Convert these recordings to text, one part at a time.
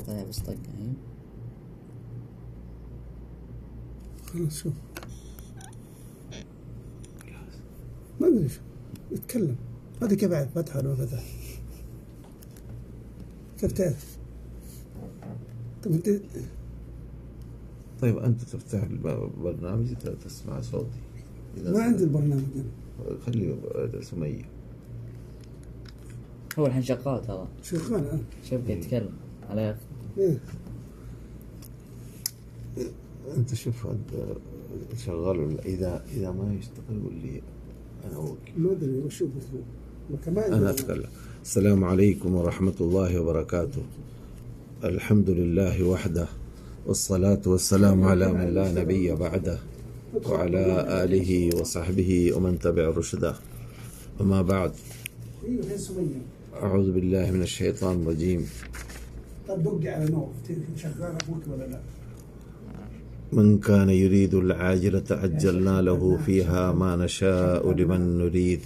طيب بس طق أيوه. خلاص شوف. ما أدري. شو يتكلم هذه كيف اعرف فتحه ولا ما فتح. كيف تعرف؟ طب انت طيب أنت تفتح البرنامج تسمع صوتي. ما عندي البرنامج أنا. خلي سمية هو الحين شغال ترى. شغال أنا شوف يتكلم. على إيه. أنت شوف أنت شغال ولا إذا إذا ما يشتغل قول لي أنا وكيل. ما أدري وشو بس ما كمان برنامج. أتكلم. السلام عليكم ورحمة الله وبركاته. الحمد لله وحده والصلاة والسلام على من لا نبي بعده وعلى آله وصحبه ومن تبع رشده. وما بعد سمية. أعوذ بالله من الشيطان الرجيم. طب دقي على نوف شغال أبوك ولا لا؟ من كان يريد العاجلة عجلنا له فيها ما نشاء لمن نريد.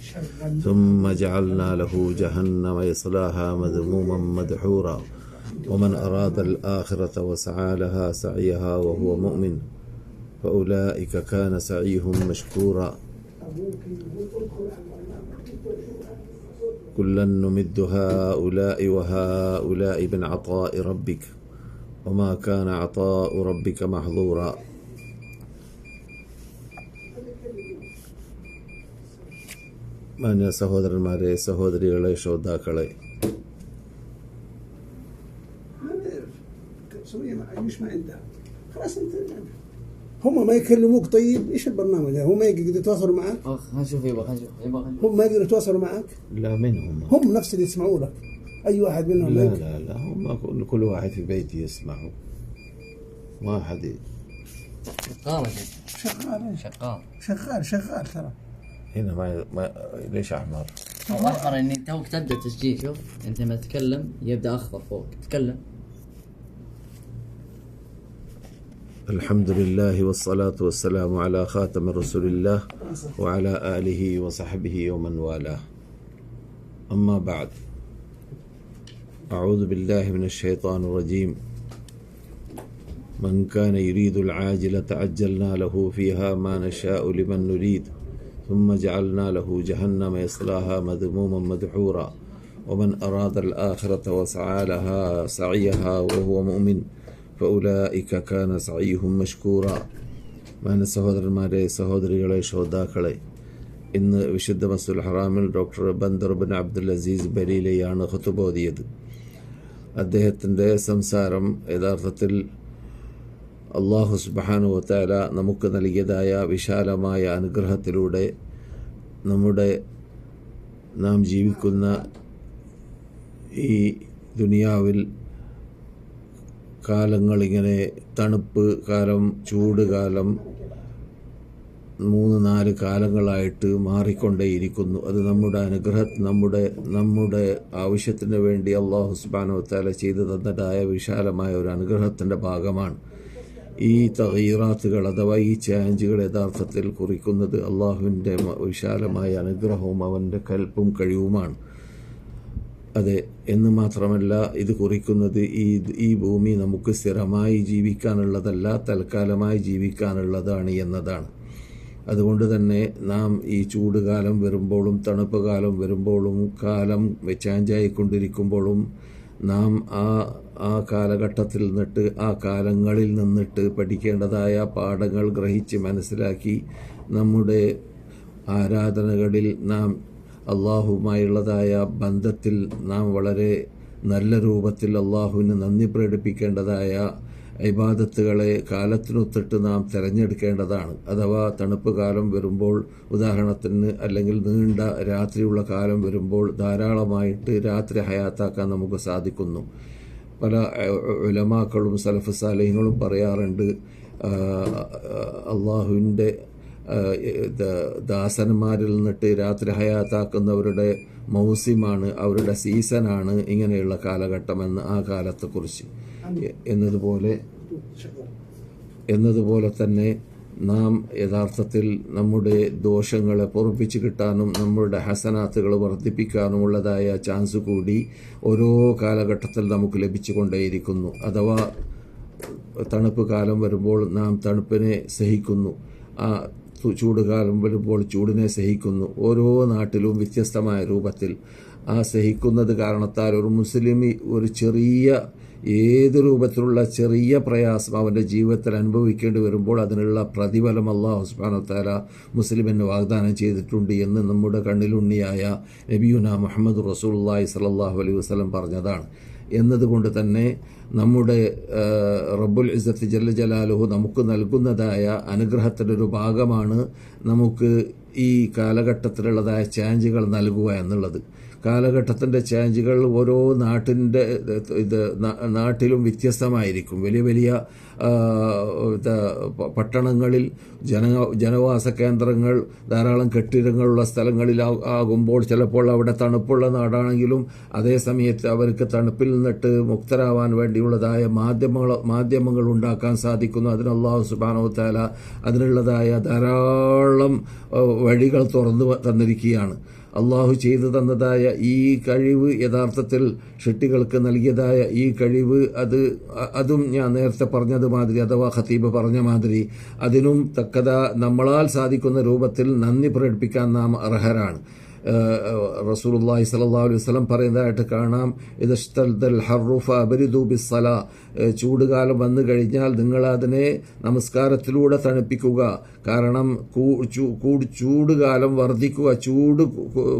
ثم جعلنا له جهنم يصلاها مذموما مدحورا. ومن أراد الآخرة وسعى لها سعيها وهو مؤمن. فأولئك كان سعيهم مشكورا أبوك يقول ادخل على البرنامج كلا نمد هؤلاء وهؤلاء من عطاء ربك وما كان عطاء ربك محظورا മാന്യ സഹോദരന്മാരെ സഹോദരികളെ ശ്രോതാക്കളെ ما نعرف سميه ما عايش ما عندها خلاص انت هم ما يكلموك طيب إيش البرنامج؟ هم ما يقدروا يتواصلوا معك؟ أخ خلينا نشوف يبغى خلينا نشوف. هم ما يقدروا يتواصلوا معك؟ لا منهم هم نفس اللي يسمعوا لك أي واحد منهم لا. لا لا هم كل- كل واحد في بيته يسمعه ما حد شغال. شغال إيه. شغال شغال شغال ترى هنا ما, ما ليش أحمر؟ الأحمر إني توك تبدأ تسجيل شوف أنت لما تتكلم يبدأ أخضر فوق تتكلم الحمد لله والصلاة والسلام على خاتم رسول الله وعلى آله وصحبه ومن والاه. أما بعد أعوذ بالله من الشيطان الرجيم. من كان يريد العاجلة عجلنا له فيها ما نشاء لمن نريد ثم جعلنا له جهنم يصلاها مذموما مدحورا ومن أراد الآخرة وسعى لها سعيها وهو مؤمن. ഫൗലായിക കാന സഈഹും മഷ്കൂറ. മാന സഹോദരന്മാരെ സഹോദരികളെ ശ്രോതാക്കളെ ഇന്ന് വിശുദ്ധ മസുൽ ഹറാമിൽ doctor Bandar bin Abdul Aziz ബലീലയാണ് ഹുത്തുബോധിയത് അദ്ദേഹത്തിന്റെ സംസാരം യഥാർത്ഥത്തിൽ അള്ളാഹു സുബാനു വത്താല നമുക്ക് നൽകിയതായ വിശാലമായ അനുഗ്രഹത്തിലൂടെ നമ്മുടെ നാം ജീവിക്കുന്ന ഈ ദുനിയാവിൽ കാലങ്ങളിങ്ങനെ തണുപ്പ് കാലം ചൂട് കാലം മൂന്ന് നാല് കാലങ്ങളായിട്ട് മാറിക്കൊണ്ടേയിരിക്കുന്നു. അത് നമ്മുടെ അനുഗ്രഹ നമ്മുടെ നമ്മുടെ ആവശ്യത്തിന് വേണ്ടി അള്ളാഹു ഹുസ്ബാനോ തല ചെയ്തു തന്നതായ വിശാലമായ ഒരു അനുഗ്രഹത്തിന്റെ ഭാഗമാണ് ഈ തഹീറാത്തുകൾ അഥവാ ഈ ചാഞ്ചുകൾ യഥാർത്ഥത്തിൽ കുറിക്കുന്നത്. അള്ളാഹുവിന്റെ വിശാലമായ അനുഗ്രഹവും അവന്റെ കൽപ്പും കഴിവുമാണ്. അതെ എന്ന് മാത്രമല്ല ഇത് കുറിക്കുന്നത് ഈ ഈ ഭൂമി നമുക്ക് സ്ഥിരമായി ജീവിക്കാനുള്ളതല്ല തൽക്കാലമായി ജീവിക്കാനുള്ളതാണ് എന്നതാണ്. അതുകൊണ്ട് തന്നെ നാം ഈ ചൂട് കാലം വരുമ്പോഴും തണുപ്പ് കാലം വരുമ്പോഴും കാലം വെച്ചാഞ്ചായിക്കൊണ്ടിരിക്കുമ്പോഴും നാം ആ ആ കാലഘട്ടത്തിൽ നിന്നിട്ട് ആ കാലങ്ങളിൽ നിന്നിട്ട് പഠിക്കേണ്ടതായ പാഠങ്ങൾ ഗ്രഹിച്ച് മനസ്സിലാക്കി നമ്മുടെ ആരാധനകളിൽ നാം അള്ളാഹുവുമായുള്ളതായ ബന്ധത്തിൽ നാം വളരെ നല്ല രൂപത്തിൽ അള്ളാഹുവിന് നന്ദി പ്രകടിപ്പിക്കേണ്ടതായ ഇബാദത്തുകളെ കാലത്തിനൊത്തിട്ട് നാം തിരഞ്ഞെടുക്കേണ്ടതാണ്. അഥവാ തണുപ്പ് കാലം വരുമ്പോൾ ഉദാഹരണത്തിന് അല്ലെങ്കിൽ നീണ്ട രാത്രിയുള്ള കാലം വരുമ്പോൾ ധാരാളമായിട്ട് രാത്രി ഹയാത്താക്കാൻ നമുക്ക് സാധിക്കുന്നു. പല ഉലമാക്കളും സലഫ് സാലിഹ്യങ്ങളും പറയാറുണ്ട് അള്ളാഹുവിന്റെ ദാസന്മാരിൽ നിന്നിട്ട് രാത്രി ഹയാത്താക്കുന്നവരുടെ മൗസ്യമാണ് അവരുടെ സീസണാണ് ഇങ്ങനെയുള്ള കാലഘട്ടം എന്ന് ആ കാലത്തെക്കുറിച്ച്. എന്നതുപോലെ എന്നതുപോലെ തന്നെ നാം യഥാർത്ഥത്തിൽ നമ്മുടെ ദോഷങ്ങളെ പൊറപ്പിച്ചു കിട്ടാനും നമ്മളുടെ ഹസനാത്തുകൾ വർദ്ധിപ്പിക്കാനുമുള്ളതായ ചാൻസ് കൂടി ഓരോ കാലഘട്ടത്തിൽ നമുക്ക് ലഭിച്ചുകൊണ്ടേയിരിക്കുന്നു. അഥവാ തണുപ്പ് കാലം വരുമ്പോൾ നാം തണുപ്പിനെ സഹിക്കുന്നു. ആ ചൂടുകാലം വരുമ്പോൾ ചൂടിനെ സഹിക്കുന്നു. ഓരോ നാട്ടിലും വ്യത്യസ്തമായ രൂപത്തിൽ ആ സഹിക്കുന്നത് കാരണത്താൽ ഒരു മുസ്ലിം ഒരു ചെറിയ ഏത് രൂപത്തിലുള്ള ചെറിയ പ്രയാസം അവന്റെ ജീവിതത്തിൽ അനുഭവിക്കേണ്ടി വരുമ്പോൾ അതിനുള്ള പ്രതിഫലം അള്ളാഹു ഹുസ്ബാനത്താല മുസ്ലിമിന് വാഗ്ദാനം ചെയ്തിട്ടുണ്ട് എന്ന് നമ്മുടെ കണ്ണിലുണ്ണിയായ നബിയുന മുഹമ്മദ് റസൂലുള്ളാഹി സ്വല്ലല്ലാഹു അലൈഹി വസ്ലം പറഞ്ഞതാണ്. എന്നതുകൊണ്ട് തന്നെ നമ്മുടെ റബ്ബുൽ ഇസ്സത്ത് ജല്ല ജലാലുഹു നമുക്ക് നൽകുന്നതായ അനുഗ്രഹത്തിന്റെ ഒരു ഭാഗമാണ് നമുക്ക് ഈ കാലഘട്ടത്തിലുള്ളതായ ചാഞ്ചുകൾ നൽകുക എന്നുള്ളത്. കാലഘട്ടത്തിന്റെ ചേഞ്ചുകൾ ഓരോ നാട്ടിന്റെ ഇത് നാട്ടിലും വ്യത്യസ്തമായിരിക്കും. വലിയ വലിയ പട്ടണങ്ങളിൽ ജന ജനവാസ കേന്ദ്രങ്ങൾ ധാരാളം കെട്ടിടങ്ങളുള്ള സ്ഥലങ്ങളിൽ ആകുമ്പോൾ ചിലപ്പോൾ അവിടെ തണുപ്പുള്ള നാടാണെങ്കിലും അതേ സമയത്ത് അവർക്ക് തണുപ്പിൽ നിന്നിട്ട് മുക്തരാവാൻ വേണ്ടിയുള്ളതായ മാധ്യമങ്ങൾ മാധ്യമങ്ങൾ ഉണ്ടാക്കാൻ സാധിക്കുന്നു. അതിന് അള്ളാഹു സുബാനോ താല അതിനുള്ളതായ ധാരാളം വഴികൾ തുറന്നു തന്നിരിക്കുകയാണ്. അള്ളാഹു ചെയ്തു തന്നതായ ഈ കഴിവ് യഥാർത്ഥത്തിൽ ഷെട്ടികൾക്ക് നൽകിയതായ ഈ കഴിവ് അത് അതും ഞാൻ നേരത്തെ പറഞ്ഞതുമാതിരി അഥവാ ഖത്തീബ് പറഞ്ഞ മാതിരി അതിനും തക്കത നമ്മളാൽ സാധിക്കുന്ന രൂപത്തിൽ നന്ദി പ്രകടിപ്പിക്കാൻ നാം അർഹരാണ്. റസൂലുള്ളാഹി സ്വല്ലല്ലാഹു അലൈഹി വസല്ലം പറയുന്നതായിട്ട് കാണാം ഇത് ഹർറുഫ അബരിദു ബിസ്സലാ. ചൂടുകാലം വന്നു കഴിഞ്ഞാൽ നിങ്ങൾ അതിനെ നമസ്കാരത്തിലൂടെ തണുപ്പിക്കുക കാരണം കൂട് ചൂട് കാലം വർദ്ധിക്കുക ചൂട്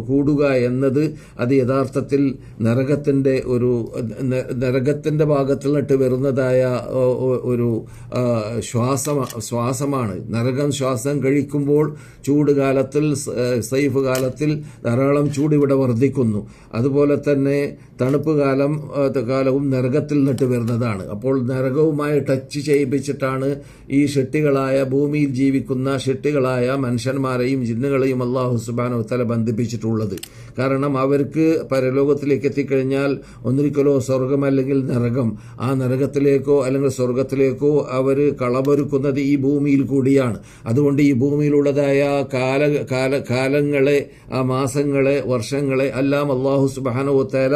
കൂടുക എന്നത് അത് യഥാർത്ഥത്തിൽ നരകത്തിന്റെ ഒരു നരകത്തിന്റെ ഭാഗത്തിൽ നിന്നിട്ട് വരുന്നതായ ഒരു ശ്വാസം ശ്വാസമാണ്. നരകം ശ്വാസം കഴിക്കുമ്പോൾ ചൂട് കാലത്തിൽ സൈഫ് കാലത്തിൽ ധാരാളം ചൂട് വർദ്ധിക്കുന്നു. അതുപോലെ തന്നെ തണുപ്പ് കാലം കാലവും നരകത്തിൽ നിന്നിട്ട് വരുന്നതാണ്. അപ്പോൾ നരകവുമായി ടച്ച് ചെയ്യിപ്പിച്ചിട്ടാണ് ഈ ഷെട്ടികളായ ഭൂമിയിൽ ജീവിക്കുന്ന ഷെട്ടികളായ മനുഷ്യന്മാരെയും ജിന്നുകളെയും അള്ളാഹു സുബാനോ തല ബന്ധിപ്പിച്ചിട്ടുള്ളത്. കാരണം അവർക്ക് പരലോകത്തിലേക്ക് എത്തിക്കഴിഞ്ഞാൽ ഒന്നിരിക്കലോ സ്വർഗം അല്ലെങ്കിൽ നരകം ആ നരകത്തിലേക്കോ അല്ലെങ്കിൽ സ്വർഗത്തിലേക്കോ അവർ കളമൊരുക്കുന്നത് ഈ ഭൂമിയിൽ കൂടിയാണ്. അതുകൊണ്ട് ഈ ഭൂമിയിലുള്ളതായ കാല കാല കാലങ്ങളെ ആ മാസങ്ങളെ വർഷങ്ങളെ എല്ലാം അള്ളാഹു സുബാനുവത്തേല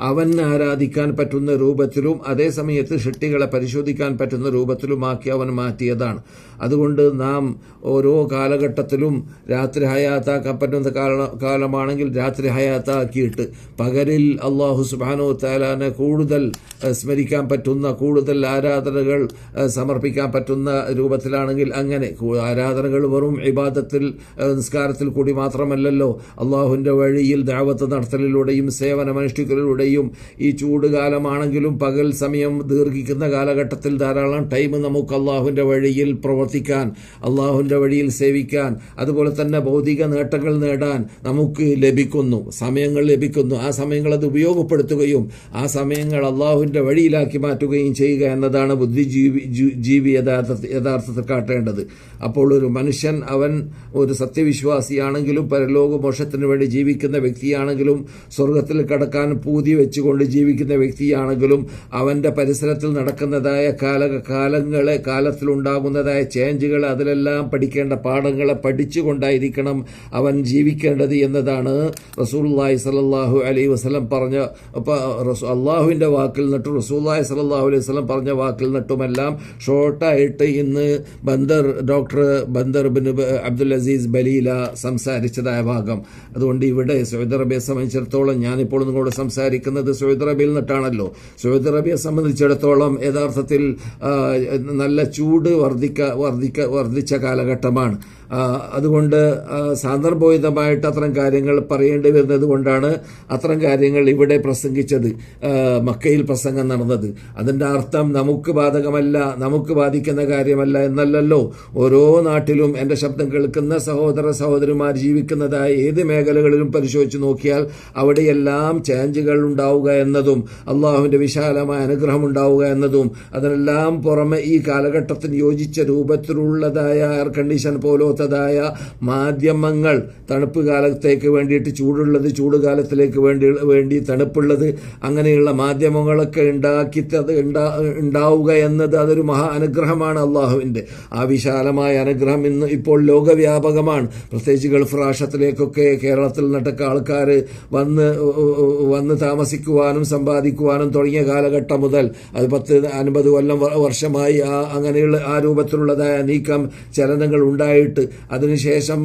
അവൻ ആരാധിക്കാൻ പറ്റുന്ന രൂപത്തിലും അതേ സമയത്ത് ഷെട്ടികളെ പരിശോധിക്കാൻ പറ്റുന്ന രൂപത്തിലുമാക്കി അവൻ മാറ്റിയതാണ്. അതുകൊണ്ട് നാം ഓരോ കാലഘട്ടത്തിലും രാത്രി ഹയാത്താക്കാൻ പറ്റുന്ന കാല കാലമാണെങ്കിൽ രാത്രി ഹയാത്താക്കിയിട്ട് പകലിൽ അള്ളാഹു സുബാനോ താലാനെ കൂടുതൽ സ്മരിക്കാൻ പറ്റുന്ന കൂടുതൽ ആരാധനകൾ സമർപ്പിക്കാൻ പറ്റുന്ന രൂപത്തിലാണെങ്കിൽ അങ്ങനെ. ആരാധനകൾ വെറും ഇബാദത്തിൽ നിസ്കാരത്തിൽ കൂടി മാത്രമല്ലല്ലോ. അള്ളാഹുവിന്റെ വഴിയിൽ ദാവത്ത് നടത്തലിലൂടെയും സേവനമനുഷ്ഠിക്കലിലൂടെയും ഈ ചൂട് കാലമാണെങ്കിലും പകൽ സമയം ദീർഘിക്കുന്ന കാലഘട്ടത്തിൽ ധാരാളം ടൈം നമുക്ക് അള്ളാഹുവിന്റെ വഴിയിൽ പ്രവർത്തിക്കാൻ അള്ളാഹുവിന്റെ വഴിയിൽ സേവിക്കാൻ അതുപോലെ തന്നെ ഭൗതിക നേട്ടങ്ങൾ നേടാൻ നമുക്ക് ലഭിക്കുന്നു സമയങ്ങൾ ലഭിക്കുന്നു. ആ സമയങ്ങൾ അത് ഉപയോഗപ്പെടുത്തുകയും ആ സമയങ്ങൾ അള്ളാഹുവിന്റെ വഴിയിലാക്കി മാറ്റുകയും ചെയ്യുക എന്നതാണ് ബുദ്ധിജീവി ജീവി യഥാർത്ഥ യഥാർത്ഥത്തിൽ കാട്ടേണ്ടത്. അപ്പോൾ ഒരു മനുഷ്യൻ അവൻ ഒരു സത്യവിശ്വാസിയാണെങ്കിലും പരലോക മോക്ഷത്തിന് വേണ്ടി ജീവിക്കുന്ന വ്യക്തിയാണെങ്കിലും സ്വർഗത്തിൽ കടക്കാൻ പൂതി വെച്ചുകൊണ്ട് ജീവിക്കുന്ന വ്യക്തിയാണെങ്കിലും അവന്റെ പരിസരത്തിൽ നടക്കുന്നതായ കാല കാലങ്ങളെ കാലത്തിലുണ്ടാകുന്നതായ ചേഞ്ചുകൾ അതിലെല്ലാം പഠിക്കേണ്ട പാഠങ്ങളെ പഠിച്ചുകൊണ്ടായിരിക്കണം അവൻ ജീവിക്കേണ്ടത് എന്നതാണ് റസൂലുള്ളാഹി സലല്ലാഹു അലൈ വസ്ലം പറഞ്ഞ അള്ളാഹുവിന്റെ വാക്കിൽ നിന്നിട്ട് റസൂലുള്ളാഹി സലല്ലാഹു അലൈഹി വസ്ലം പറഞ്ഞ വാക്കിൽ നിന്നിട്ടുമെല്ലാം ഷോർട്ടായിട്ട് ഇന്ന് Bandar doctor Bandar bin Abdul Aziz Baleela സംസാരിച്ചതായ ഭാഗം. അതുകൊണ്ട് ഇവിടെ സൗദി അറേബ്യയെ സംബന്ധിച്ചിടത്തോളം ഞാനിപ്പോൾ നിങ്ങളോട് സംസാരിക്കുന്നത് സൗദി അറേബ്യയിൽ നിന്നിട്ടാണല്ലോ. സൗദി അറേബ്യയെ സംബന്ധിച്ചിടത്തോളം യഥാർത്ഥത്തിൽ നല്ല ചൂട് വർദ്ധിക്ക വർദ്ധിക്ക വർദ്ധിച്ച കാലഘട്ടമാണ്. അതുകൊണ്ട് സാന്ദർഭോചിതമായിട്ട് അത്തരം കാര്യങ്ങൾ പറയേണ്ടി വരുന്നത് കൊണ്ടാണ് അത്തരം കാര്യങ്ങൾ ഇവിടെ പ്രസംഗിച്ചത് മക്കയിൽ പ്രസംഗം നടന്നത്. അതിന്റെ അർത്ഥം നമുക്ക് ബാധകമല്ല നമുക്ക് ബാധിക്കുന്ന കാര്യമല്ല എന്നല്ലല്ലോ. ഓരോ നാട്ടിലും എന്റെ ശബ്ദം കേൾക്കുന്ന സഹോദര സഹോദരിമാർ ജീവിക്കുന്നതായ ഏത് മേഖലകളിലും പരിശോധിച്ച് നോക്കിയാൽ അവിടെയെല്ലാം ചേഞ്ചുകൾ ഉണ്ടാവുക എന്നതും അള്ളാഹുവിന്റെ വിശാലമായ അനുഗ്രഹം ഉണ്ടാവുക എന്നതും അതിനെല്ലാം പുറമെ ഈ കാലഘട്ടത്തിന് യോജിച്ച രൂപത്തിലുള്ളതായ എയർ കണ്ടീഷൻ പോലത്തതായ മാധ്യമങ്ങൾ. തണുപ്പ് കാലത്തേക്ക് വേണ്ടിയിട്ട് ചൂടുള്ളത് ചൂട് കാലത്തിലേക്ക് വേണ്ടി വേണ്ടി തണുപ്പുള്ളത്. അങ്ങനെയുള്ള മാധ്യമങ്ങളൊക്കെ ഉണ്ടാക്കി ഉണ്ടാവുക എന്നത് അതൊരു മഹാ അനുഗ്രഹമാണ് അള്ളാഹുവിന്റെ. ആ വിശാലമായ അനുഗ്രഹം ഇന്ന് ഇപ്പോൾ ലോകവ്യാപകമാണ്. പ്രത്യേകിച്ച് ഗൾഫ് രാഷ്ട്രത്തിലേക്കൊക്കെ കേരളത്തിൽ നിന്നിട്ടൊക്കെ ആൾക്കാർ വന്ന് വന്ന് താമസിക്കുവാനും സമ്പാദിക്കുവാനും തുടങ്ങിയ കാലഘട്ടം മുതൽ അത് പത്ത് അൻപത് കൊല്ലം വർഷമായി ആ അങ്ങനെയുള്ള ആ രൂപത്തിലുള്ളതായ നീക്കം ചലനങ്ങൾ ഉണ്ടായിട്ട് അതിനുശേഷം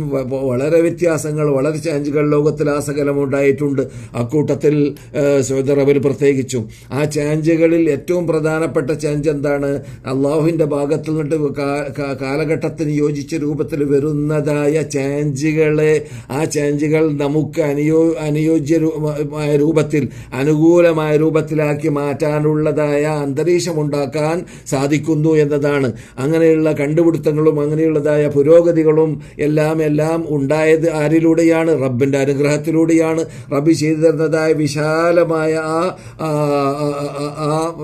വളരെ വ്യത്യാസങ്ങൾ വളരെ ചേഞ്ചുകൾ ലോകത്തിൽ ആ സകലം ഉണ്ടായിട്ടുണ്ട് അക്കൂട്ടത്തിൽ സൗദി പ്രത്യേകിച്ചും. ആ ചേഞ്ചുകളിൽ ഏറ്റവും പ്രധാനപ്പെട്ട ചേഞ്ച് എന്താണ്? അള്ളാഹുവിന്റെ ഭാഗത്തു നിന്നിട്ട് കാലഘട്ടത്തിന് യോജിച്ച രൂപത്തിൽ വരുന്നതായ ചേഞ്ചുകളെ ആ ചേഞ്ചുകൾ നമുക്ക് അനുയോ അനുയോജ്യമായ രൂപത്തിൽ അനുകൂലമായ രൂപത്തിലാക്കി മാറ്റാനുള്ളതായ അന്തരീക്ഷം ഉണ്ടാക്കാൻ സാധിക്കുന്നു എന്നതാണ്. അങ്ങനെയുള്ള കണ്ടുപിടുത്തങ്ങളും അങ്ങനെയുള്ളതായ പുരോഗതികളും എല്ലാം എല്ലാം ഉണ്ടായത് ആരിലൂടെയാണ്? റബ്ബിന്റെ അനുഗ്രഹത്തിലൂടെയാണ്. റബ്ബ് ചെയ്തു തരുന്നതായ വിശാലമായ ആ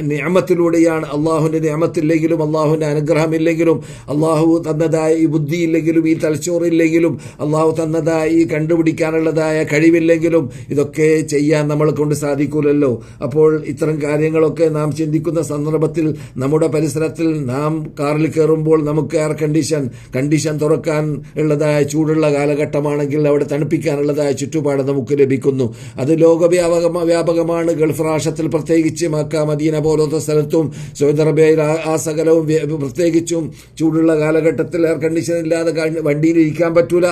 നിയമത്തിലൂടെയാണ്. അള്ളാഹുവിന്റെ നിയമത്തില്ലെങ്കിലും അള്ളാഹുവിന്റെ അനുഗ്രഹമില്ലെങ്കിലും അള്ളാഹു തന്നതായ ഈ ബുദ്ധി ഇല്ലെങ്കിലും ഈ തലച്ചോറില്ലെങ്കിലും അള്ളാഹു തന്നതായ ഈ കണ്ടുപിടിക്കാനുള്ളതായ കഴിവില്ലെങ്കിലും ഇതൊക്കെ ചെയ്യാൻ നമ്മളെ കൊണ്ട് സാധിക്കൂലല്ലോ. അപ്പോൾ ഇത്തരം കാര്യങ്ങളൊക്കെ നാം ചിന്തിക്കുന്ന സന്ദർഭത്തിൽ നമ്മുടെ പരിസരത്തിൽ നാം കാറിൽ കയറുമ്പോൾ നമുക്ക് എയർ കണ്ടീഷൻ കണ്ടീഷൻ തുറക്കാൻ ഉള്ളതായ ചൂടുള്ള കാലഘട്ടമാണെങ്കിൽ അവിടെ തണുപ്പിക്കാനുള്ളതായ ചുറ്റുപാട് നമുക്ക് ലഭിക്കുന്നു. അത് ലോകവ്യാപക വ്യാപകമാണ്. ഗൾഫ് രാഷ്ട്രത്തിൽ പ്രത്യേകിച്ച് മക്ക മദീന പോലത്തെ സ്ഥലത്തും സൗദി അറേബ്യയിൽ ആ- സകലവും പ്രത്യേകിച്ചും ചൂടുള്ള കാലഘട്ടത്തിൽ എയർ കണ്ടീഷൻ ഇല്ലാതെ വണ്ടിയിൽ ഇരിക്കാൻ പറ്റൂല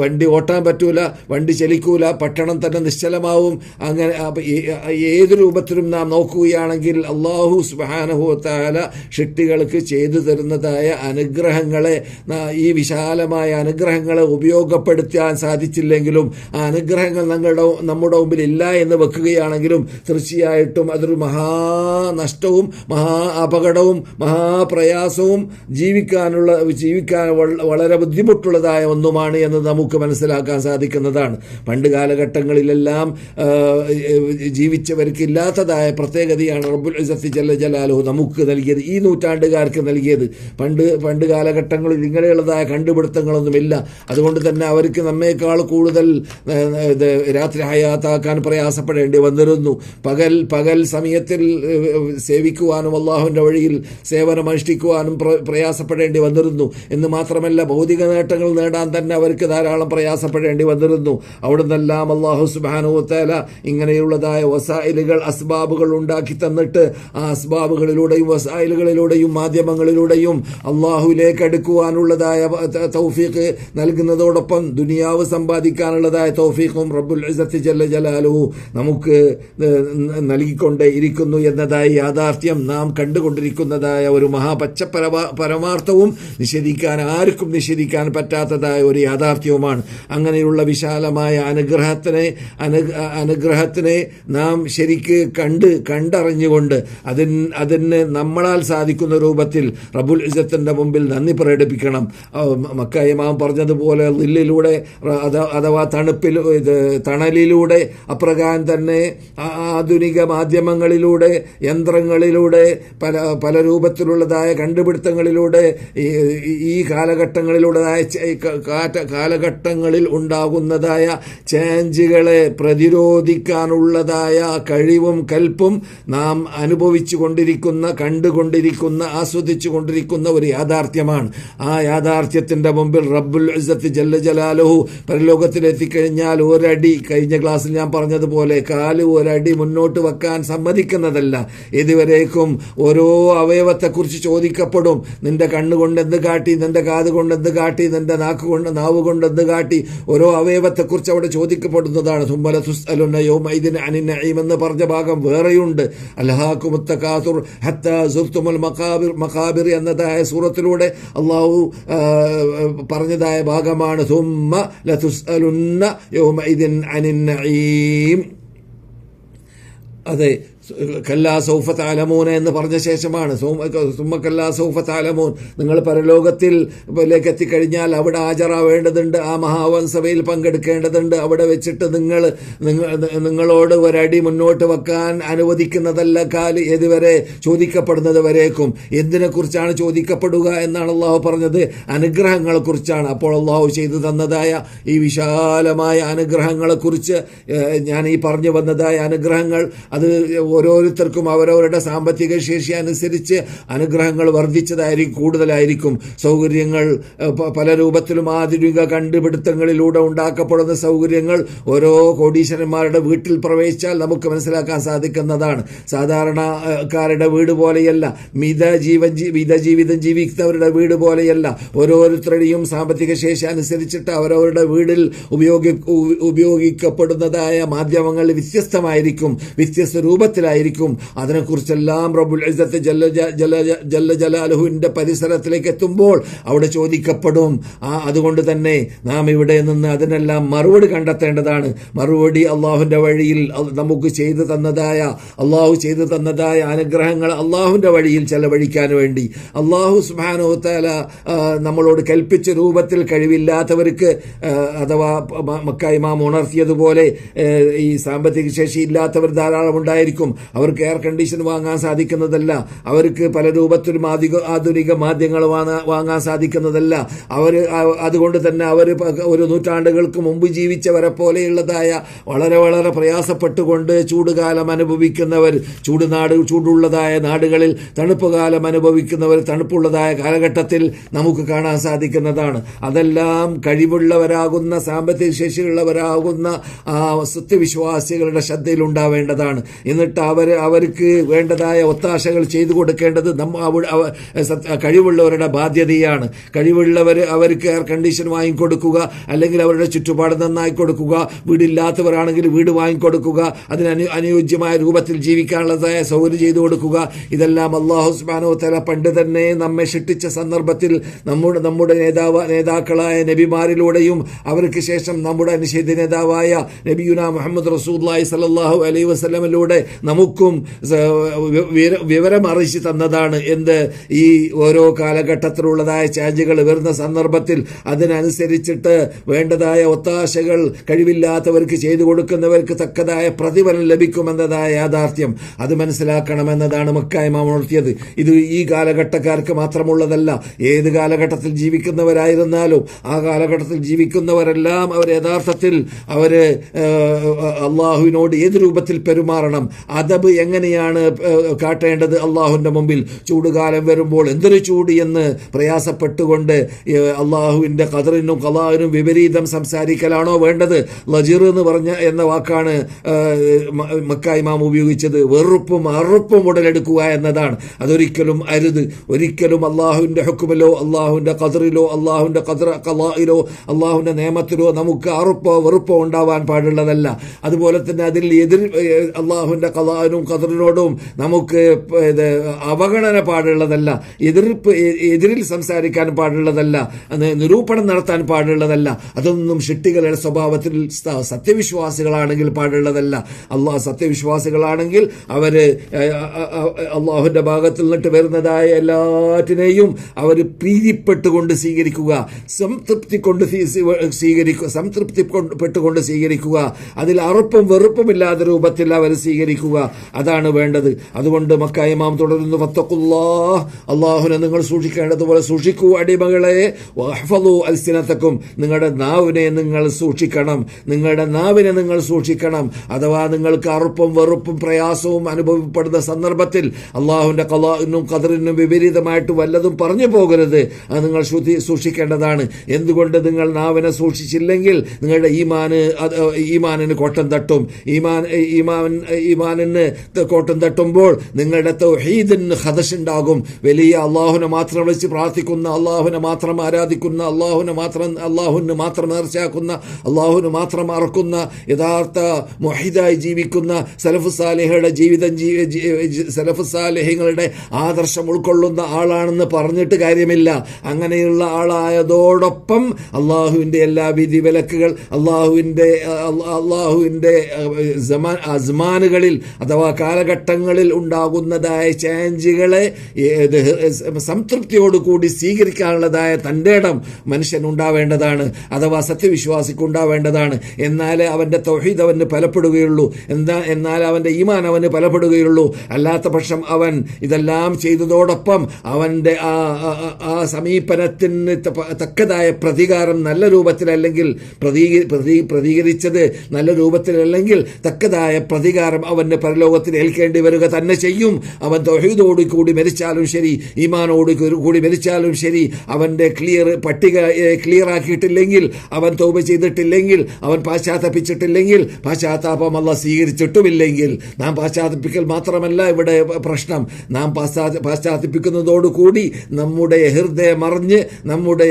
വണ്ടി ഓട്ടാൻ പറ്റൂല വണ്ടി ചലിക്കൂല പട്ടണം തന്നെ നിശ്ചലമാവും. അങ്ങനെ ഏത് രൂപത്തിലും നാം നോക്കുകയാണെങ്കിൽ അള്ളാഹു സുബാനഹുത്താല ഷിട്ടികൾക്ക് ചെയ്തു തരുന്നതായ അനുഗ്രഹങ്ങളെ ഈ വിശാലമായ അനുഗ്രഹങ്ങളെ ഉപയോഗപ്പെടുത്താൻ സാധിച്ചില്ലെങ്കിലും ആ അനുഗ്രഹങ്ങൾ ഞങ്ങളുടെ നമ്മുടെ മുമ്പിൽ ഇല്ല എന്ന് വെക്കുകയാണെങ്കിലും തീർച്ചയായിട്ടും അതൊരു മഹാനഷ്ടവും മഹാ അപകടവും മഹാപ്രയാസവും ജീവിക്കാനുള്ള ജീവിക്കാൻ വളരെ ബുദ്ധിമുട്ടുള്ളതായ ഒന്നുമാണ് എന്ന് നമുക്ക് മനസ്സിലാക്കാൻ സാധിക്കുന്നതാണ്. പണ്ട് കാലഘട്ടങ്ങളിലെല്ലാം ജീവിച്ചവർക്ക് ഇല്ലാത്തതായ പ്രത്യേകതയാണ് റബ്ബുൽ ഇസത്തി ജല്ല ജലാലു നമുക്ക് നൽകിയത് ഈ നൂറ്റാണ്ടുകാർക്ക് നൽകിയത്. പണ്ട് പണ്ട് കാലഘട്ടങ്ങളിൽ ഇങ്ങനെയുള്ളതായ കണ്ടുപിടുത്തങ്ങളൊന്നുമില്ല. അതുകൊണ്ട് തന്നെ അവർക്ക് നമ്മേക്കാൾ കൂടുതൽ രാത്രി ഹയാത്താക്കാൻ പ്രയാസപ്പെടേണ്ടി വന്നിരുന്നു. പകൽ പകൽ സമയത്തിൽ സേവിക്കുവാനും അള്ളാഹുവിന്റെ വഴിയിൽ സേവനമനുഷ്ഠിക്കുവാനും പ്ര- പ്രയാസപ്പെടേണ്ടി വന്നിരുന്നു. എന്ന് മാത്രമല്ല ഭൗതിക നേട്ടങ്ങൾ നേടാൻ തന്നെ അവർക്ക് ധാരാളം പ്രയാസപ്പെടേണ്ടി വന്നിരുന്നു. അവിടെ നിന്നെല്ലാം അള്ളാഹു സുബാനുവത്തേല ഇങ്ങനെയുള്ളതായ വസായിലുകൾ അസ്ബാബുകൾ ഉണ്ടാക്കി തന്നിട്ട് ആ അസ്ബാബുകളിലൂടെയും വസായിലുകളിലൂടെയും മാധ്യമങ്ങളിലൂടെയും അള്ളാഹുവിലേക്ക് അടുക്കുവാനുള്ളതായ ത- തൗഫീഖ് നൽകുന്നതോടൊപ്പം ദുനിയാവ് സമ്പാദിക്കാനുള്ളതായ തൗഫീഖും റബ്ബുൽ ഇസത്ത് ജല്ല ജലാലുഹു നമുക്ക് നൽകിക്കൊണ്ടേ ഇരിക്കുന്നു എന്നതായ യാഥാർത്ഥ്യം നാം കണ്ടുകൊണ്ടിരിക്കുന്നതായ ഒരു മഹാപച്ച പരമാ- പരമാർത്ഥവും നിഷേധിക്കാൻ ആർക്കും നിഷേധിക്കാൻ പറ്റാത്തതായ ഒരു യാഥാർത്ഥ്യവുമാണ്. അങ്ങനെയുള്ള വിശാലമായ അനുഗ്രഹത്തിനെ അനു അനുഗ്രഹത്തിനെ നാം ശരിക്ക് കണ്ട് കണ്ടറിഞ്ഞുകൊണ്ട് അതിന് അതിന് നമ്മളാൽ സാധിക്കുന്ന രൂപത്തിൽ റബുൽ ഇസത്തിന്റെ മുമ്പിൽ നന്ദി പ്രകടിപ്പിക്കണം ആ, മക്ക ഇമാം പറഞ്ഞതുപോലെ ലില്ലിലൂടെ അഥവാ തണുപ്പിൽ ഇത് തണലിലൂടെ അപ്രകാരം തന്നെ ആധുനിക മാധ്യമങ്ങളിലൂടെ യന്ത്രങ്ങളിലൂടെ പല പല രൂപത്തിലുള്ളതായ കണ്ടുപിടുത്തങ്ങളിലൂടെ ഈ- കാറ്റ കാലഘട്ടങ്ങളിൽ ഉണ്ടാകുന്നതായ ചേഞ്ചുകളെ പ്രതിരോധിക്കാനുള്ളതായ കഴിവും കൽപ്പും നാം അനുഭവിച്ചു കൊണ്ടിരിക്കുന്ന കണ്ടുകൊണ്ടിരിക്കുന്ന ആസ്വദിച്ചു കൊണ്ടിരിക്കുന്ന ഒരു യാഥാർത്ഥ്യമാണ്. ആ യാഥാർത്ഥ്യത്തിന്റെ മുമ്പിൽ റബ്ബുൽ ഇസ്സത്ത് ജല്ല ജലാലുഹു പരലോകത്തിലെത്തിക്കഴിഞ്ഞാൽ ഒരടി കഴിഞ്ഞ ക്ലാസ്സിൽ ഞാൻ പറഞ്ഞതുപോലെ കാൽ ഒരടി മുന്നോട്ട് വെക്കാൻ സമ്മതിക്കുന്നതല്ല. ഇതുവരേക്കും ഓരോ അവയവത്തെക്കുറിച്ച് ചോദിക്കപ്പെടും. നിന്റെ കണ്ണുകൊണ്ട് എന്ത് കാട്ടി നിന്റെ കാത് കൊണ്ട് എന്ത് കാട്ടി നിന്റെ നാക്ക് കൊണ്ട് നാവ് കൊണ്ട് എന്ത് കാട്ടി? ഓരോ അവയവത്തെക്കുറിച്ച് അവിടെ ചോദിക്കപ്പെടുന്നതാണ്. സുമ്മല തുസ്അലുന്ന അനിൻ നഈം എന്ന് പറഞ്ഞ ഭാഗം വേറെയുണ്ട്. അൽഹാക്കുമുത്ത കാസുർ ഹത്ത സുർത്തുമുൽ മഖാബിർ മഖാബിർ എന്നതായ സൂറത്തിലൂടെ അള്ളാഹു ആ, പറഞ്ഞതായ ഭാഗമാണ്. തുമ്മ ലതുസ്അലുന്ന ഇതിൻ അനിൻ നഈം. അതെ കല്ലാ സൗഫ താലമൂന എന്ന് പറഞ്ഞ ശേഷമാണ്. സുമ്മ കല്ലാ സൗഫ താലമോൻ നിങ്ങൾ പരലോകത്തിൽ ലേക്ക് എത്തിക്കഴിഞ്ഞാൽ അവിടെ ഹാജരാവേണ്ടതുണ്ട് ആ മഹാവൻ സഭയിൽ പങ്കെടുക്കേണ്ടതുണ്ട്. അവിടെ വെച്ചിട്ട് നിങ്ങൾ നിങ്ങളോട് ഒരടി മുന്നോട്ട് വെക്കാൻ അനുവദിക്കുന്നതല്ല കാൽ ഇതുവരെ ചോദിക്കപ്പെടുന്നത് വരേക്കും. എന്തിനെ കുറിച്ചാണ് ചോദിക്കപ്പെടുക എന്നാണ് അള്ളാഹു പറഞ്ഞത്. അനുഗ്രഹങ്ങളെ കുറിച്ചാണ് അപ്പോൾ അള്ളാഹു ചെയ്തു തന്നതായ ഈ വിശാലമായ അനുഗ്രഹങ്ങളെ കുറിച്ച് ഞാൻ ഈ പറഞ്ഞു വന്നതായ അനുഗ്രഹങ്ങൾ. അത് ഓരോരുത്തർക്കും അവരവരുടെ സാമ്പത്തിക ശേഷി അനുസരിച്ച് അനുഗ്രഹങ്ങൾ വർദ്ധിച്ചതായിരിക്കും കൂടുതലായിരിക്കും. സൗകര്യങ്ങൾ പല രൂപത്തിലും ആധുനിക കണ്ടുപിടുത്തങ്ങളിലൂടെ ഉണ്ടാക്കപ്പെടുന്ന സൗകര്യങ്ങൾ ഓരോ കോടീശ്വരന്മാരുടെ വീട്ടിൽ പ്രവേശിച്ചാൽ നമുക്ക് മനസ്സിലാക്കാൻ സാധിക്കുന്നതാണ്. സാധാരണക്കാരുടെ വീട് പോലെയല്ല മിത ജീവൻ മിത ജീവിതം ജീവിക്കുന്നവരുടെ വീട് പോലെയല്ല. ഓരോരുത്തരുടെയും സാമ്പത്തിക ശേഷി അനുസരിച്ചിട്ട് അവരവരുടെ വീടിൽ ഉപയോഗി ഉപയോഗിക്കപ്പെടുന്നതായ മാധ്യമങ്ങൾ വ്യത്യസ്തമായിരിക്കും. വ്യത്യസ്ത രൂപത്തിലായിരിക്കും അതിനെക്കുറിച്ചെല്ലാം റബ്ബുൽ ഇസ്സത്ത് ജല്ല ജല ജല്ല ജലാലുഹുവിന്റെ പരിസരത്തിലേക്ക് എത്തുമ്പോൾ അവിടെ ചോദിക്കപ്പെടും. ആ അതുകൊണ്ട് തന്നെ നാം ഇവിടെ നിന്ന് അതിനെല്ലാം മറുപടി കണ്ടെത്തേണ്ടതാണ്. മറുപടി അള്ളാഹുവിന്റെ വഴിയിൽ നമുക്ക് ചെയ്തു തന്നതായ അള്ളാഹു ചെയ്തു തന്നതായ അനുഗ്രഹങ്ങൾ അള്ളാഹുവിന്റെ വഴിയിൽ ചെലവഴിക്കാൻ വേണ്ടി. അള്ളാഹു സുബാനോത്തല നമ്മളോട് കൽപ്പിച്ച രൂപത്തിൽ കഴിവില്ലാത്തവർക്ക് അഥവാ മക്ക ഉണർത്തിയതുപോലെ ഈ സാമ്പത്തിക ശേഷി ഇല്ലാത്തവർ ധാരാളം ഉണ്ടായിരിക്കും. അവർക്ക് എയർ കണ്ടീഷൻ വാങ്ങാൻ സാധിക്കുന്നതല്ല. അവർക്ക് പല രൂപത്തിലും ആധിക ആധുനിക മാധ്യമങ്ങൾ വാങ്ങാൻ സാധിക്കുന്നതല്ല. അവർ അതുകൊണ്ട് തന്നെ അവർ ഒരു നൂറ്റാണ്ടുകൾക്ക് മുമ്പ് ജീവിച്ചവരെ പോലെയുള്ളതായ വളരെ വളരെ പ്രയാസപ്പെട്ടുകൊണ്ട് ചൂടുകാലം അനുഭവിക്കുന്നവർ ചൂടുനാട് ചൂടുള്ളതായ നാടുകളിൽ തണുപ്പ് കാലം അനുഭവിക്കുന്നവർ തണുപ്പുള്ളതായ കാലഘട്ടത്തിൽ നമുക്ക് കാണാൻ സാധിക്കുന്നതാണ്. അതെല്ലാം കഴിവുള്ളവരാകുന്ന സാമ്പത്തിക ശേഷിയുള്ളവരാകുന്ന സത്യവിശ്വാസികളുടെ ശ്രദ്ധയിൽ ഉണ്ടാവേണ്ടതാണ് എന്നിട്ട് അവർ അവർക്ക് വേണ്ടതായ ഒത്താശകൾ ചെയ്തു കൊടുക്കേണ്ടത് നമ്മ കഴിവുള്ളവരുടെ ബാധ്യതയാണ്. കഴിവുള്ളവർ അവർക്ക് എയർ കണ്ടീഷൻ വാങ്ങിക്കൊടുക്കുക അല്ലെങ്കിൽ അവരുടെ ചുറ്റുപാട് നന്നായി കൊടുക്കുക വീടില്ലാത്തവരാണെങ്കിൽ വീട് വാങ്ങിക്കൊടുക്കുക അതിന് അനു അനുയോജ്യമായ രൂപത്തിൽ ജീവിക്കാനുള്ളതായ സൗകര്യം ചെയ്തു കൊടുക്കുക. ഇതെല്ലാം അള്ളാഹു സുബാനോ തല പണ്ട് തന്നെ നമ്മെ ഷിട്ടിച്ച സന്ദർഭത്തിൽ നമ്മുടെ നമ്മുടെ നേതാവ് നേതാക്കളായ നബിമാരിലൂടെയും അവർക്ക് ശേഷം നമ്മുടെ നിഷേധ നേതാവായ നബിയുന മുഹമ്മദ് റസൂല്ലായി സലഹു അലൈ വസ്ലമിലൂടെ നമുക്കും വിവരം അറിയിച്ചു തന്നതാണ് എന്ത് ഈ ഓരോ കാലഘട്ടത്തിലുള്ളതായ ചാഞ്ചുകൾ വരുന്ന സന്ദർഭത്തിൽ അതിനനുസരിച്ചിട്ട് വേണ്ടതായ ഒത്താശകൾ കഴിവില്ലാത്തവർക്ക് ചെയ്തു കൊടുക്കുന്നവർക്ക് തക്കതായ പ്രതിഫലം ലഭിക്കുമെന്നതായ യാഥാർത്ഥ്യം. അത് മനസ്സിലാക്കണമെന്നതാണ് മക്കായ്മ ഉണർത്തിയത്. ഇത് ഈ കാലഘട്ടക്കാർക്ക് മാത്രമുള്ളതല്ല. ഏത് കാലഘട്ടത്തിൽ ജീവിക്കുന്നവരായിരുന്നാലും ആ കാലഘട്ടത്തിൽ ജീവിക്കുന്നവരെല്ലാം അവർ യഥാർത്ഥത്തിൽ ഏഹ്, അള്ളാഹുവിനോട് ഏത് രൂപത്തിൽ പെരുമാറണം? അതബ് എങ്ങനെയാണ് കാട്ടേണ്ടത് അള്ളാഹുവിന്റെ മുമ്പിൽ? ചൂടുകാലം വരുമ്പോൾ എന്തൊരു ചൂട് എന്ന് പ്രയാസപ്പെട്ടുകൊണ്ട് അള്ളാഹുവിന്റെ കതറിനും കലാവിനും വിപരീതം സംസാരിക്കലാണോ വേണ്ടത്? ലജിർ എന്ന് പറഞ്ഞ എന്ന വാക്കാണ് മക്ക ഉപയോഗിച്ചത്. വെറുപ്പും അറുപ്പും ഉടലെടുക്കുക എന്നതാണ്. അതൊരിക്കലും അരുത്. ഒരിക്കലും അള്ളാഹുവിന്റെ ഹുക്കുമിലോ അള്ളാഹുവിന്റെ കതറിലോ അള്ളാഹുവിന്റെ കതറ കലായിലോ അള്ളാഹുവിന്റെ നിയമത്തിലോ നമുക്ക് അറുപ്പോ വെറുപ്പോ ഉണ്ടാവാൻ പാടുള്ളതല്ല. അതുപോലെ തന്നെ അതിൽ എതിർ അള്ളാഹുവിന്റെ അള്ളാഹുവിന്റെ കലാനും ഖദറിനോടും നമുക്ക് ഇത് അവഗണന പാടുള്ളതല്ല എതിർപ്പ് എതിരിൽ സംസാരിക്കാൻ പാടുള്ളതല്ല നിരൂപണം നടത്താൻ പാടുള്ളതല്ല അതൊന്നും ഷിട്ടികളുടെ സ്വഭാവത്തിൽ സത്യവിശ്വാസികളാണെങ്കിൽ പാടുള്ളതല്ല. അള്ളാഹ് സത്യവിശ്വാസികളാണെങ്കിൽ അവർ അള്ളാഹുന്റെ ഭാഗത്തിൽ നിന്നിട്ട് വരുന്നതായ എല്ലാറ്റിനെയും അവർ പ്രീതിപ്പെട്ടുകൊണ്ട് സ്വീകരിക്കുക സംതൃപ്തി കൊണ്ട് സ്വീ- സ്വീ- സ്വീകരിക്കുക സംതൃപ്തി കൊണ്ട് പെട്ടുകൊണ്ട് സ്വീകരിക്കുക അതിൽ അറുപ്പും വെറുപ്പും ഇല്ലാത്ത രൂപത്തിൽ അവർ സ്വീകരിക്കുക. അതാണ് വേണ്ടത്. അതുകൊണ്ട് മക്കായിമാം തുടരുന്നു ഫത്തക്കുല്ലാ അള്ളാഹുനെ നിങ്ങൾ സൂക്ഷിക്കേണ്ടതുപോലെ സൂക്ഷിക്കൂ അടിമകളെ. അൽസിനത്തക്കും. നിങ്ങളുടെ നാവിനെ നിങ്ങൾ സൂക്ഷിക്കണം. നിങ്ങളുടെ നാവിനെ നിങ്ങൾ സൂക്ഷിക്കണം. അഥവാ നിങ്ങൾക്ക് അറുപ്പും വെറുപ്പും പ്രയാസവും അനുഭവപ്പെടുന്ന സന്ദർഭത്തിൽ അള്ളാഹുവിന്റെ കലാഹിനും കതറിനും വിപരീതമായിട്ട് വല്ലതും പറഞ്ഞു പോകരുത്. അത് നിങ്ങൾ ശുദ്ധി സൂക്ഷിക്കേണ്ടതാണ്. എന്തുകൊണ്ട് നിങ്ങൾ നാവിനെ സൂക്ഷിച്ചില്ലെങ്കിൽ നിങ്ങളുടെ ഈമാന് ഈമാനിന് കോട്ടം തട്ടും. ഈമാൻ ഈമാൻ ഈമാനിന് കോട്ടം തട്ടുമ്പോൾ നിങ്ങളുടെ തൗഹീദിന് ഹദശ് ഉണ്ടാകും. വലിയ അള്ളാഹുനെ മാത്രം വിളിച്ച് പ്രാർത്ഥിക്കുന്ന അള്ളാഹുനെ മാത്രം ആരാധിക്കുന്ന അള്ളാഹുനെ മാത്രം അള്ളാഹുവിന് മാത്രം നേർച്ചയാക്കുന്ന അള്ളാഹുവിന് മാത്രം അറക്കുന്ന യഥാർത്ഥ മൊഹിദായി ജീവിക്കുന്ന സലഫ് സാലിഹയുടെ ജീവിതം സലഫ് സാലിഹങ്ങളുടെ ആദർശം ഉൾക്കൊള്ളുന്ന ആളാണെന്ന് പറഞ്ഞിട്ട് കാര്യമില്ല. അങ്ങനെയുള്ള ആളായതോടൊപ്പം അള്ളാഹുവിന്റെ എല്ലാ വിധി വിലക്കുകൾ അള്ളാഹുവിന്റെ അള്ളാഹുവിന്റെ അസ്മാനുകളിൽ അഥവാ കാലഘട്ടങ്ങളിൽ ഉണ്ടാകുന്നതായ ചേഞ്ചുകളെ ഏത് സംതൃപ്തിയോടുകൂടി സ്വീകരിക്കാനുള്ളതായ തന്റെ ഇടം മനുഷ്യൻ ഉണ്ടാവേണ്ടതാണ്. അഥവാ സത്യവിശ്വാസിക്ക് ഉണ്ടാവേണ്ടതാണ്. എന്നാലേ അവന്റെ തൊഹീദ് അവന് ഫലപ്പെടുകയുള്ളൂ. എന്താ എന്നാൽ അവന്റെ ഈമാൻ അവന് ഫലപ്പെടുകയുള്ളൂ. അല്ലാത്ത പക്ഷം അവൻ ഇതെല്ലാം ചെയ്തതോടൊപ്പം അവന്റെ ആ ആ- സമീപനത്തിന് തക്കതായ പ്രതികാരം നല്ല രൂപത്തിലല്ലെങ്കിൽ പ്രതി പ്രതികരിച്ചത് നല്ല രൂപത്തിലല്ലെങ്കിൽ തക്കതായ പ്രതികാരം അവന് പരലോകത്തിൽ ഏൽക്കേണ്ടി വരിക തന്നെ ചെയ്യും. അവൻ തൊഹീദോട് കൂടി മരിച്ചാലും ശരി ഈമാനോട് കൂടി മരിച്ചാലും ശരി. അവന്റെ ക്ലിയർ പട്ടിക ക്ലിയർ ആക്കിയിട്ടില്ലെങ്കിൽ അവൻ തോപ ചെയ്തിട്ടില്ലെങ്കിൽ അവൻ പാശ്ചാത്തപിച്ചിട്ടില്ലെങ്കിൽ പാശ്ചാത്താപം അല്ല സ്വീകരിച്ചിട്ടുമില്ലെങ്കിൽ. നാം പാശ്ചാത്തപിക്കൽ മാത്രമല്ല ഇവിടെ പ്രശ്നം. നാം പാശ്ചാത്ത പാശ്ചാത്തപിക്കുന്നതോടുകൂടി നമ്മുടെ ഹൃദയം അറിഞ്ഞ് നമ്മുടെ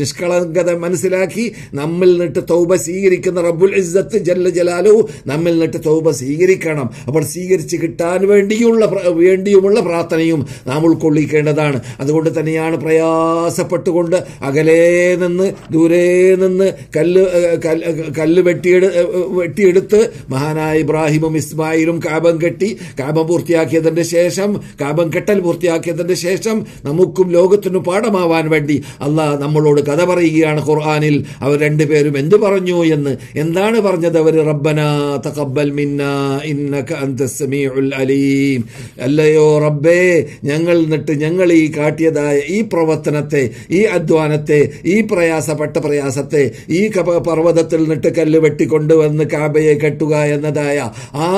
നിഷ്കളങ്കത മനസ്സിലാക്കി നമ്മിൽ നിന്നിട്ട് തൗബ സ്വീകരിക്കുന്ന റബ്ബുൽ ഇസ്സത്ത് ജല്ല ജലാലു നമ്മിൽ നിന്നിട്ട് തൗബ സ്വീകരിക്കണം. അപ്പോൾ സ്വീകരിച്ച് കിട്ടാൻ വേണ്ടിയുള്ള വേണ്ടിയുമുള്ള പ്രാർത്ഥനയും നാം ഉൾക്കൊള്ളിക്കേണ്ടതാണ്. അതുകൊണ്ട് തന്നെയാണ് പ്രയാസപ്പെട്ടുകൊണ്ട് അകലേ നിന്ന് ദൂരെ നിന്ന് കല്ല് കല്ല് വെട്ടിയെടു വെട്ടിയെടുത്ത് മഹാനായ ഇബ്രാഹിമും ഇസ്മായിലും കാബം കെട്ടി കാബം പൂർത്തിയാക്കിയതിന്റെ ശേഷം കാബം കെട്ടൽ പൂർത്തിയാക്കിയതിന്റെ ശേഷം നമുക്കും ലോകത്തിനും പാഠമാവാൻ വേണ്ടി അള്ളാഹ് നമ്മളോട് കഥ പറയുകയാണ് ഖുർആാനിൽ. അവർ രണ്ടുപേരും എന്തു പറഞ്ഞു എന്ന്? എന്താണ് പറഞ്ഞത് അവർ? റബ്ബന തഖബ്ബൽ മിന്ന ഇന്നക അന്തസ് സമീഉൽ അലീം. അല്ലയോ റബ്ബേ ഞങ്ങൾ നിട്ട് ഞങ്ങൾ ഈ കാട്ടിയതായ ഈ പ്രവർത്തനത്തെ ഈ അധ്വാനത്തെ ഈ പ്രയാസപ്പെട്ട പ്രയാസത്തെ ഈ പർവതത്തിൽ നിട്ട് കല്ല് വെട്ടിക്കൊണ്ടുവന്ന് കാബയെ കെട്ടുക എന്നതായ ആ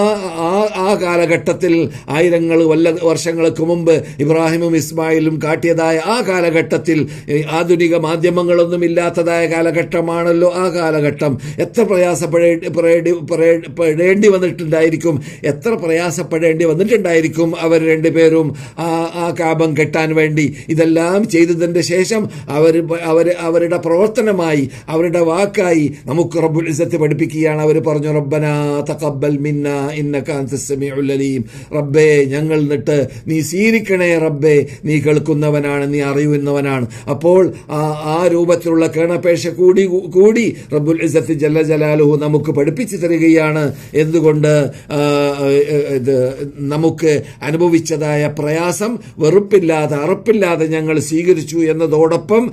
ആ കാലഘട്ടത്തിൽ ആയിരങ്ങൾ വല്ല വർഷങ്ങൾക്ക് മുമ്പ് ഇബ്രാഹിമും ഇസ്മായിലും കാട്ടിയതായ ആ കാലഘട്ടത്തിൽ ആധുനിക മാധ്യമങ്ങളൊന്നും ഇല്ലാത്തതായ കാലഘട്ടമാണല്ലോ ആ കാലഘട്ടം. എത്ര പ്രയാസപ്പെടേണ്ടി പെടേണ്ടി- പെടേ- പെടേണ്ടി വന്നിട്ടുണ്ടായിരിക്കും എത്ര പ്രയാസപ്പെടേണ്ടി വന്നിട്ടുണ്ടായിരിക്കും അവർ രണ്ടുപേരും ആ ആ കാപം കെട്ടാൻ വേണ്ടി? ഇതെല്ലാം ചെയ്തതിന്റെ ശേഷം അവർ അവർ അവരുടെ പ്രവർത്തനമായി അവരുടെ വാക്കായി നമുക്ക് റബ്ബുൽ ഇസത്ത് പഠിപ്പിക്കുകയാണ്. അവർ പറഞ്ഞു റബ്ബന തക്കബൽ മിന്ന അലീം. റബ്ബേ ഞങ്ങൾ നിട്ട് നീ സ്വീകരിക്കണേ റബ്ബേ. നീ കേൾക്കുന്നവനാണ് നീ അറിയുന്നവനാണ്. അപ്പോൾ ആ ആ രൂപത്തിലുള്ള കേണപേക്ഷ കൂടി കൂടി റബ്ബുൽ ഇസത്ത് ജല്ല ജലാലുഹു നമുക്ക് പഠിപ്പിച്ചു തരികയാണ്. എന്തുകൊണ്ട്? ഇത് നമുക്ക് അനുഭവിച്ചതായ പ്രയാസം വെറുപ്പില്ലാതെ അറപ്പില്ലാതെ ഞങ്ങൾ സ്വീകരിച്ചു എന്നതോടൊപ്പം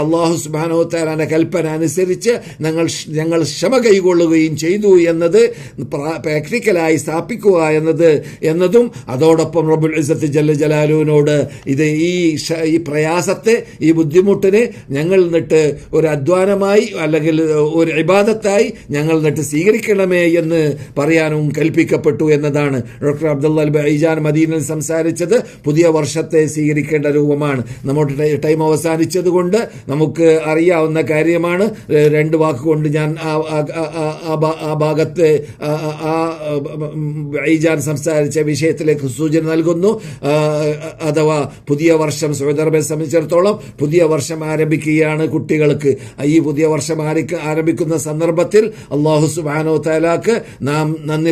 അള്ളാഹു സുബാനോ താലാന്റെ കൽപ്പന അനുസരിച്ച് ഞങ്ങൾ ഞങ്ങൾ ക്ഷമ കൈകൊള്ളുകയും ചെയ്തു എന്നത് പ്രാക്ടിക്കലായി സ്ഥാപിക്കുക എന്നത് എന്നതും അതോടൊപ്പം റബുൽ ഇസത്ത് ജല്ല ജലാലുവിനോട് ഇത് ഈ ഈ പ്രയാസത്തെ ഈ ബുദ്ധിമുട്ടിനെ ഞങ്ങൾ നിട്ട് ഒരു അധ്വാനമായി അല്ലെങ്കിൽ ഒരു ഇബാദത്തായി ഞങ്ങൾ നിട്ട് സ്വീകരിക്കണമേ എന്ന് പറയാനും കൽപ്പിക്കപ്പെട്ടു. എന്നതാണ്. ഡോക്ടർ അബ്ദുള്ള അൽ ബൈജാൻ മദീനിൽ സംസാരിച്ചത് പുതിയ വർഷത്തെ സ്വീകരിക്കേണ്ട രൂപമാണ്. നമ്മുടെ ടൈം അവസാനിച്ചതുകൊണ്ട് നമുക്ക് അറിയാവുന്ന കാര്യമാണ്. രണ്ട് വാക്കുകൊണ്ട് ഞാൻ ആ ഭാഗത്തെ ആ- ബൈജാൻ സംസാരിച്ച വിഷയത്തിലേക്ക് സൂചന നൽകുന്നു. അഥവാ പുതിയ വർഷം സൗദി സംബന്ധിച്ചിടത്തോളം പുതിയ വർഷം ആരംഭിക്കുകയാണ് കുട്ടികൾക്ക്. ഈ പുതിയ വർഷം ആരംഭിക്കുന്ന സന്ദർഭത്തിൽ അള്ളാഹു സുബാനോ താലാക്ക് നാം നന്ദി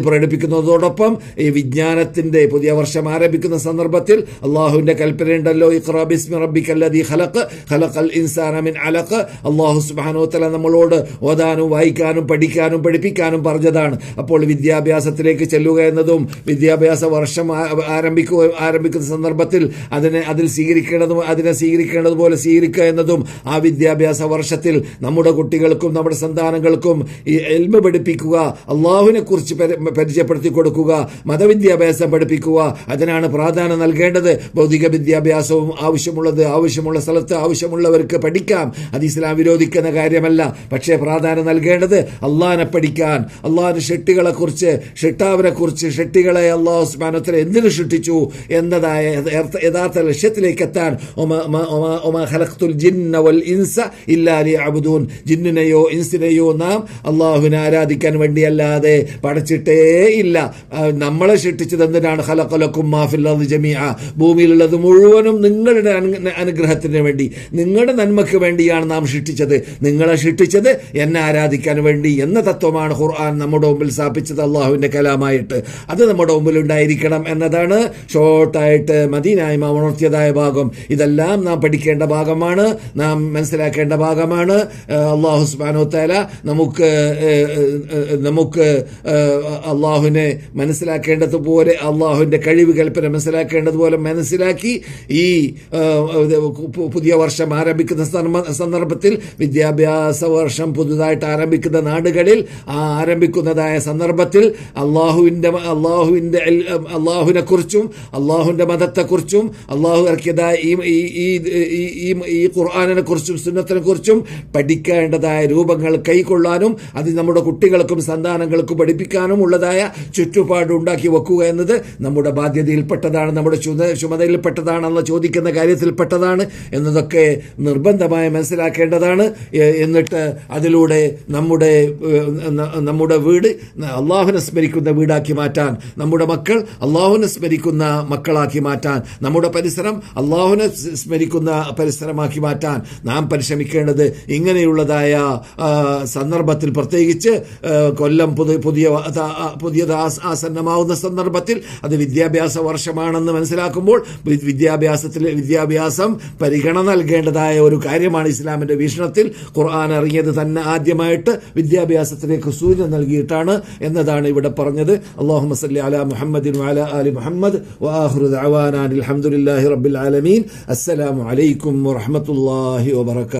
പ്രകടിപ്പിക്കുന്നതോടൊപ്പം ഈ വിജ്ഞാനത്തിന്റെ പുതിയ വർഷം ആരംഭിക്കുന്ന സന്ദർഭത്തിൽ അള്ളാഹുവിന്റെ കൽപ്പനയുണ്ടല്ലോ ഇഖ്റാബിസ്മി റബ്ബിക്കല്ലദീ ഖലഖ് ഖലഖൽ ഇൻസാന മിൻ അലഖ്. അള്ളാഹു സുബ്ഹാനഹു വതആല നമ്മളോട് ഓതാനും വായിക്കാനും പഠിക്കാനും പഠിപ്പിക്കാനും പറഞ്ഞതാണ്. അപ്പോൾ വിദ്യാഭ്യാസത്തിലേക്ക് ചെല്ലുക എന്നതും വിദ്യാഭ്യാസ വർഷം ആരംഭിക്കുക ആരംഭിക്കുന്ന സന്ദർഭത്തിൽ അതിനെ അതിൽ സ്വീകരിക്കേണ്ടതും അതിനെ സ്വീകരിക്കേണ്ടതുപോലെ സ്വീകരിക്കുക എന്നതും ആ വിദ്യാഭ്യാസ വർഷത്തിൽ നമ്മുടെ കുട്ടികൾക്കും നമ്മുടെ സന്താനങ്ങൾക്കും ഈ എൽമ പഠിപ്പിക്കുക അള്ളാഹുവിനെ കുറിച്ച് പരിചയപ്പെടുത്തി കൊടുക്കുക മതവിദ്യാഭ്യാസം പഠിപ്പിക്കുക. അതിനാണ് പ്രാധാന്യം നൽകേണ്ടത്. ഭൗതിക വിദ്യാഭ്യാസവും ആവശ്യമുള്ളത് ആവശ്യമുള്ള സ്ഥലത്ത് ആവശ്യമുള്ളവർക്ക് പഠിക്കാം. അത് ഇസ്ലാം വിരോധിക്കുന്ന കാര്യമല്ല. പക്ഷേ പ്രാധാന്യം നൽകേണ്ടത് അള്ളാഹിനെ പഠിക്കാൻ. അള്ളാഹിന്റെ ഷെട്ടികളെ കുറിച്ച് ഷെട്ടാവിനെ കുറിച്ച് ഷെട്ടികളെ അള്ളാഹു സ്മാനത്തിൽ എന്തിനു സൃഷ്ടിച്ചു എന്നതായ യഥാർത്ഥ- ലക്ഷ്യത്തിലേക്ക് എത്താൻ ജിന്നിനെയോ ഇൻസിനെയോ നാം അള്ളാഹുവിനെ ആരാധിക്കാൻ വേണ്ടിയല്ലാതെ പഠിച്ചിട്ടേ ഇല്ല. നമ്മളെ സൃഷ്ടിച്ചത് എന്തിനാണ്? മാഫില്ലാന്ന് മാഫിൽ ജമീഅ. ഭൂമിയിലുള്ളത് മുഴുവനും നിങ്ങളുടെ അനു- അനുഗ്രഹത്തിന് വേണ്ടി നിങ്ങളുടെ നന്മയ്ക്ക് വേണ്ടിയാണ് നാം സൃഷ്ടിച്ചത് നിങ്ങളെ സൃഷ്ടിച്ചത് എന്നെ ആരാധിക്കാൻ വേണ്ടി എന്ന തത്വമാണ് ഖുർആൻ നമ്മുടെ മുമ്പിൽ സ്ഥാപിച്ചത് അള്ളാഹുവിന്റെ കലാമായിട്ട്. അത് നമ്മുടെ മുമ്പിൽ ഉണ്ടായിരിക്കണം എന്നതാണ് ഷോർട്ടായിട്ട് മദീനായ്മ ഉണർത്തിയതായ ഭാഗം. ഇതെല്ലാം നാം പഠിക്കേണ്ട ഭാഗമാണ് നാം മനസ്സിലാക്കേണ്ട ഭാഗമാണ്. അള്ളാഹു സുബാനോ തല നമുക്ക് നമുക്ക് അള്ളാഹുവിനെ മനസ്സിലാക്കേണ്ടതുപോലെ അള്ളാഹുവിന്റെ കഴിവ് കൽപ്പന മനസ്സിലാക്കേണ്ടതുപോലെ മനസ്സിലാക്കി ഈ പുതിയ വർഷം ആരംഭിക്കുന്ന സന്ദർഭത്തിൽ വിദ്യാഭ്യാസ വർഷം പുതുതായിട്ട് ആരംഭിക്കുന്ന നാടുകളിൽ ആരംഭിക്കുന്നതായ സന്ദർഭത്തിൽ അള്ളാഹുവിന്റെ അള്ളാഹുവിന്റെ അള്ളാഹുവിനെ കുറിച്ചും അള്ളാഹുവിന്റെ മതത്തെക്കുറിച്ചും അള്ളാഹു ഇറക്കിയതായ ഈ- ഈ ഈ ഖുർആാനിനെ കുറിച്ചും സുന്നത്തിനെ കുറിച്ചും പഠിക്കേണ്ടതായ രൂപങ്ങൾ കൈക്കൊള്ളാനും അത് നമ്മുടെ കുട്ടികൾക്കും സന്താനങ്ങൾക്കും പഠിപ്പിക്കാനും ഉള്ളതായ ചുറ്റുപാട് ഉണ്ടാക്കി വെക്കുക എന്നത് നമ്മുടെ ബാധ്യതയിൽപ്പെട്ടതാണ് നമ്മുടെ ചുമ- ചുമതലയിൽപ്പെട്ടതാണെന്ന് ചോദിക്കുന്ന കാര്യത്തിൽപ്പെട്ടതാണ് എന്നതൊക്കെ നിർബന്ധമായി മനസ്സിലാക്കേണ്ടതാണ്. എന്നിട്ട് അതിലൂടെ നമ്മുടെ നമ്മുടെ വീട് അള്ളാഹുനെ സ്മരിക്കുന്ന വീടാക്കി മാറ്റാൻ നമ്മുടെ മക്കൾ അള്ളാഹുനെ സ്മരിക്കുന്ന മക്കളാക്കി മാറ്റാൻ നമ്മുടെ പരിസരം അള്ളാഹുനെ സ്മരിക്കുന്ന പരിസരമാക്കി മാറ്റാൻ നാം പരിശ്രമിക്കേണ്ടത് ഇങ്ങനെയുള്ളതായ സന്ദർഭത്തിൽ പ്രത്യേകിച്ച് കൊല്ലം പുതിയ പുതിയ പുതിയത് ആസന്നമാവുന്ന സന്ദർഭത്തിൽ അത് വിദ്യാഭ്യാസ വർഷമാണെന്ന് മനസ്സിലാക്കുമ്പോൾ വിദ്യാഭ്യാസത്തിൽ വിദ്യാഭ്യാസം പരിഗണന നൽകേണ്ടതായ ഒരു കാര്യമാണ് ഇസ്ലാമിന്റെ വീക്ഷണത്തിൽ ഖുർആൻ ഇറങ്ങിയത് തന്നെ ആദ്യമായിട്ട് വിദ്യാഭ്യാസത്തിലേക്ക് സൂചന നൽകിയിട്ടാണ് എന്നതാണ് ഇവിടെ പറഞ്ഞത്. അള്ളാഹു മസല്ലി അല മുഹമ്മദിൻ ആലി മുഹമ്മദ് വാഹുദ് അൽഹംദുലില്ലാഹി റബ്ബിൽ ആലമീൻ. അസ്സലാമു അലൈക്കും വറഹ്മത്തുള്ളാഹി വബറകാതുഹു